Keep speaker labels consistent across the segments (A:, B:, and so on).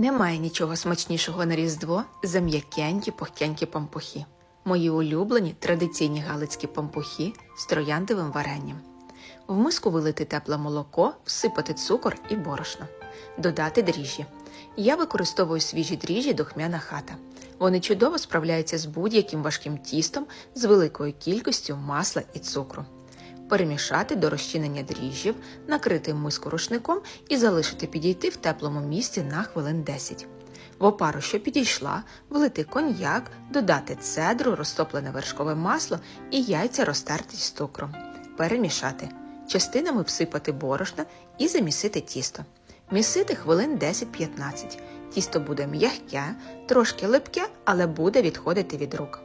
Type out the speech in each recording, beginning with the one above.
A: Немає нічого смачнішого на Різдво за м'якенькі пухтянькі пампухи. Мої улюблені традиційні галицькі пампухи з трояндовим варенням. В миску вилити тепле молоко, всипати цукор і борошно, додати дріжджі. Я використовую свіжі дріжджі духмяна хата. Вони чудово справляються з будь-яким важким тістом з великою кількістю масла і цукру. Перемішати до розчинення дріжджів, накрити миску рушником і залишити підійти в теплому місці на хвилин 10. В опару, що підійшла, влити коньяк, додати цедру, розтоплене вершкове масло і яйця розтерті з цукром. Перемішати. Частинами всипати борошна і замісити тісто. Місити хвилин 10-15. Тісто буде м'ягке, трошки липке, але буде відходити від рук.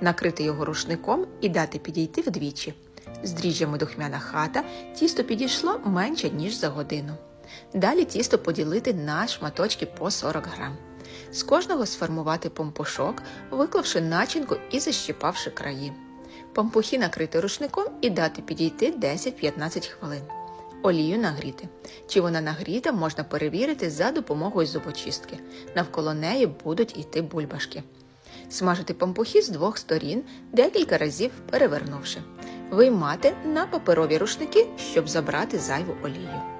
A: Накрити його рушником і дати підійти вдвічі. З дріжджами духмяна хата тісто підійшло менше, ніж за годину. Далі тісто поділити на шматочки по 40 грам. З кожного сформувати помпушок, виклавши начинку і защіпавши краї. Пампухи накрити рушником і дати підійти 10-15 хвилин. Олію нагріти. Чи вона нагріта, можна перевірити за допомогою зубочистки. Навколо неї будуть йти бульбашки. Смажити пампухи з двох сторін, декілька разів перевернувши. Виймати на паперові рушники, щоб забрати зайву олію.